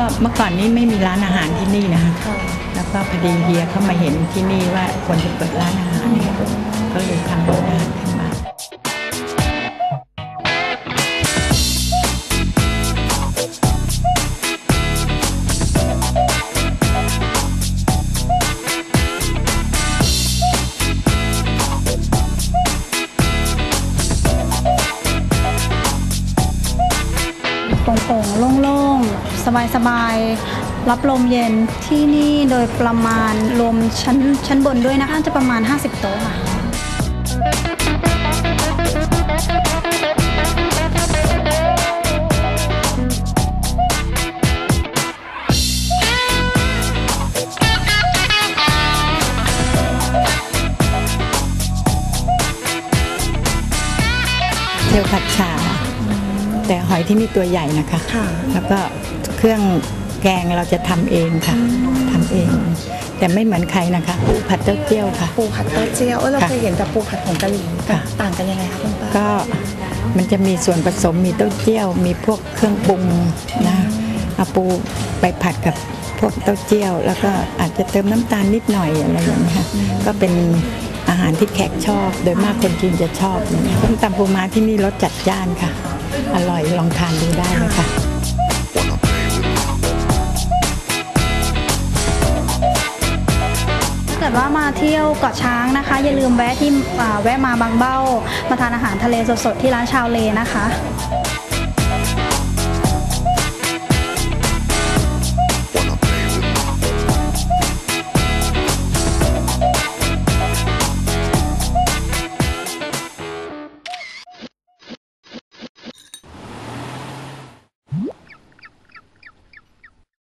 ็เมื่อก่อนนี้ไม่มีร้านอาหารที่นี่นะคะแล้วก็พอดีเฮียเข้ามาเห็นที่นี่ว่าควรจะเปิดร้านอาหารก็เลยทำร้านอาหาร โปร่งๆ โล่งๆ สบายๆ รับลมเย็นที่นี่โดยประมาณรวมชั้นชั้นบนด้วยนะคะจะประมาณ 50 โต๊ะค่ะเทลผัดชา แต่หอยที่นี่ตัวใหญ่นะคะค่ะแล้วก็เครื่องแกงเราจะทำเองค่ะทำเอง แต่ไม่เหมือนใครนะคะปูผัดเต้าเจี้ยวค่ะ ปูผัดเต้าเจี้ยวเออเราค่ะเคยเห็นแต่ปูผัดของกะหรี่ค่ะ ต่างกันยังไงคะคุณป้าก็มันจะมีส่วนผสมมีเต้าเจี้ยว มีพวกเครื่องปรุงนะเอาปูไปผัดกับพวกเต้าเจี้ยว แล้วก็อาจจะเติมน้ำตาลนิดหน่อยอะไรอย่างเงี้ยค่ะก็เป็นอาหารที่แขกชอบ โดยมากคนจีนจะชอบอย่างเงี้ยส้มตำปูม้าที่นี่รสจัดจ้านค่ะ อร่อยลองทานดูได้นะคะ ถ้าเกิดว่ามาเที่ยวเกาะช้างนะคะ อย่าลืมแวะที่อ่าแวะมาบางเบ้า มาทานอาหารทะเลสดๆที่ร้านชาวเลนะคะ